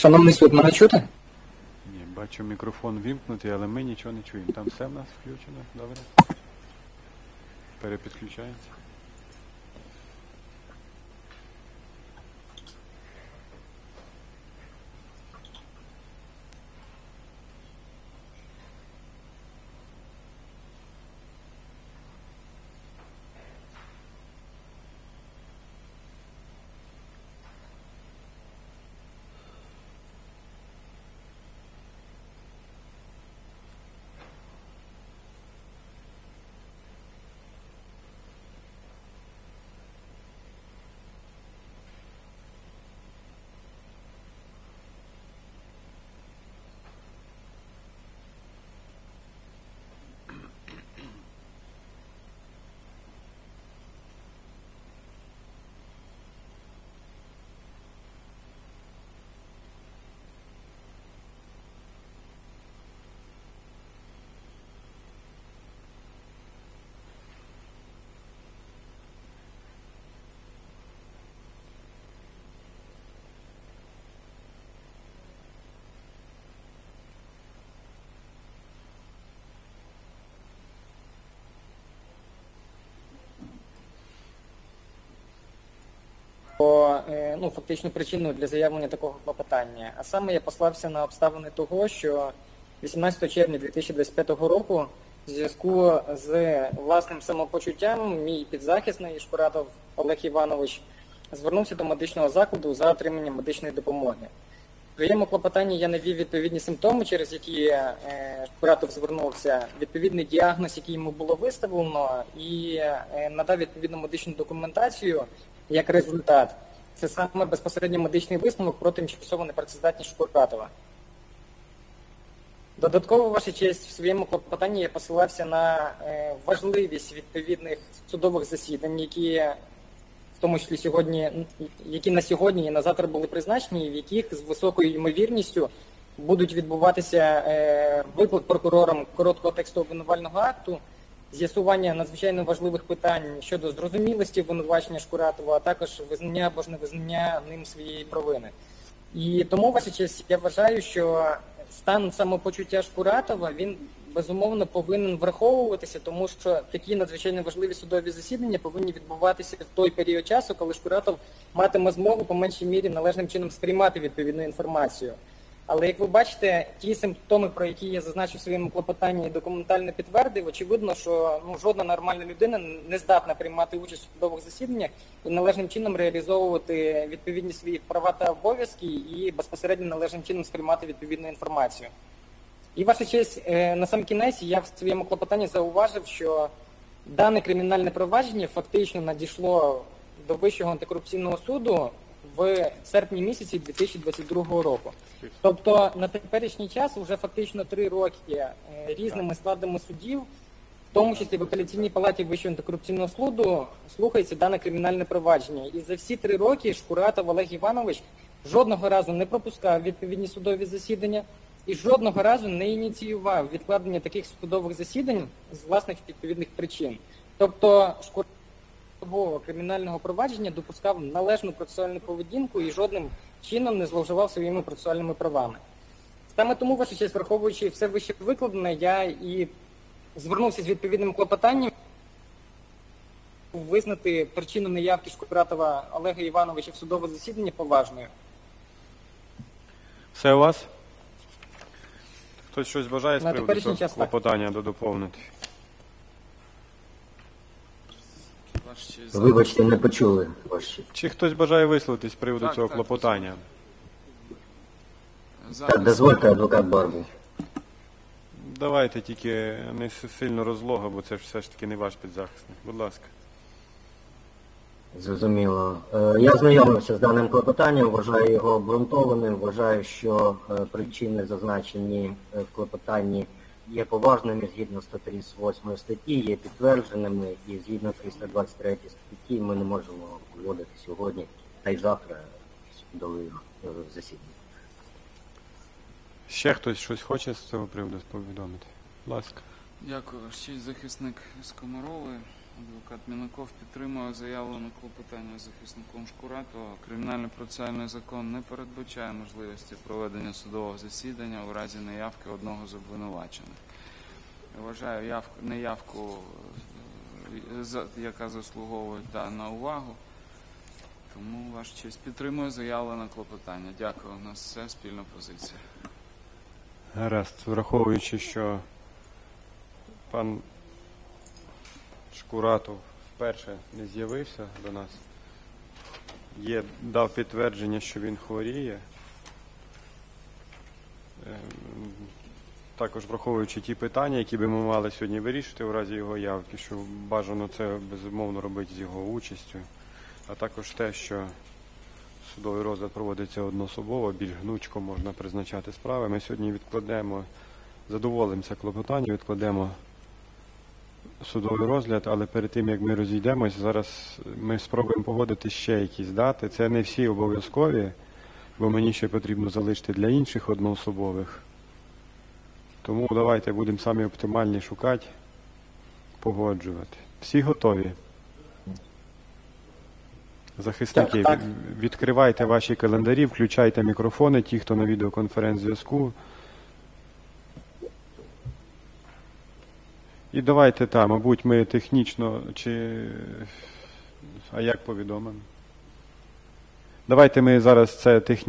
Шановний суд, мене чути? Ні, бачу мікрофон вімкнутий, але ми нічого не чуємо. Там все в нас включено, добре? Перепідключається. По е, ну, фактично причиною для заявлення такого клопотання. А саме я послався на обставини того, що 18 червня 2025 року в зв'язку з власним самопочуттям мій підзахисний Шкуратов Олег Іванович звернувся до медичного закладу за отриманням медичної допомоги. В своєму клопотанні я навів відповідні симптоми, через які е, Шкуратов звернувся, відповідний діагноз, який йому було виставлено, і е, надав відповідну медичну документацію як результат. Це саме безпосередньо медичний висновок про тимчасову непрацездатність Шкуратова. Додатково, ваша честь, в своєму клопотанні я посилався на е, важливість відповідних судових засідань, які в тому числі сьогодні, які на сьогодні і на завтра були призначені, в яких з високою ймовірністю будуть відбуватися е, виклик прокурором короткого тексту обвинувального акту, з'ясування надзвичайно важливих питань щодо зрозумілості обвинувачення Шкуратова, а також визнання або ж невизнання ним своєї провини. І тому, ваша я вважаю, що стан самопочуття Шкуратова він безумовно повинен враховуватися, тому що такі надзвичайно важливі судові засідання повинні відбуватися в той період часу, коли Шкуратов матиме змогу по меншій мірі належним чином сприймати відповідну інформацію. Але як ви бачите, ті симптоми, про які я зазначив в своєму клопотанні документально підтвердив, очевидно, що ну жодна нормальна людина не здатна приймати участь у судових засіданнях і належним чином реалізовувати відповідні свої права та обов'язки і безпосередньо належним чином сприймати відповідну інформацію. І ваша честь, е, на сам кінець я в своєму клопотанні зауважив, що дане кримінальне провадження фактично надійшло до Вищого антикорупційного суду в серпні місяці 2022 року. Тобто на теперішній час вже фактично три роки е, різними складами судів, в тому числі в апеляційній палаті Вищого антикорупційного суду, слухається дане кримінальне провадження. І за всі три роки Шкуратов Олег Іванович жодного разу не пропускав відповідні судові засідання і жодного разу не ініціював відкладення таких судових засідань з власних відповідних причин. Тобто судового кримінального провадження допускав належну процесуальну поведінку і жодним чином не зловживав своїми процесуальними правами. Саме тому, ваша честь, враховуючи все вище викладене, я і звернувся з відповідним клопотанням визнати причину неявки Шкуратова Олега Івановича в судове засідання поважною. Все у вас? Хтось щось бажає з На приводу теперішній цього час так. клопотання додоповнити? Вибачте, не почули ваші. Чи хтось бажає висловитись з приводу Так, цього так, клопотання? Так, Зараз дозвольте, адвокат Барбу. Давайте тільки не с- сильно розлога, бо це ж все ж таки не ваш підзахисник. Будь ласка. Зрозуміло. Е, Я знайомився з даним клопотанням, вважаю його обґрунтованим, вважаю, що е, причини, зазначені е, в клопотанні, є поважними згідно 138 статті, є підтвердженими і згідно 323 статті ми не можемо вводити сьогодні та й завтра судових засідання. засідань. Ще хтось щось хоче з цього приводу повідомити? Будь ласка. дякую, Ще захисник захисник Скоморови. Адвокат Мінаков підтримує заявлене клопотання захисником Шкуратова. Кримінально-процесуальний закон не передбачає можливості проведення судового засідання у разі неявки одного з обвинувачених. Вважаю явку, неявку, е, яка заслуговує та на увагу. Тому ваш честь підтримує заявлене клопотання. Дякую. У нас все спільна позиція. Гаразд, враховуючи, що пан Шкуратов вперше не з'явився до нас, є, дав підтвердження, що він хворіє. Ем, Також враховуючи ті питання, які би ми мали сьогодні вирішити у разі його явки, що бажано це безумовно робити з його участю, а також те, що судовий розгляд проводиться одноособово, більш гнучко можна призначати справи. Ми сьогодні відкладемо, задоволимося клопотанням, відкладемо судовий розгляд, але перед тим як ми розійдемось, зараз ми спробуємо погодити ще якісь дати. Це не всі обов'язкові, бо мені ще потрібно залишити для інших одноособових. Тому давайте будемо самі оптимальні шукати, погоджувати. Всі готові. Захисники, Так, так. відкривайте ваші календарі, включайте мікрофони, ті, хто на відеоконференц-зв'язку. І давайте так, мабуть, ми технічно чи. А як повідомимо? Давайте ми зараз це технічно.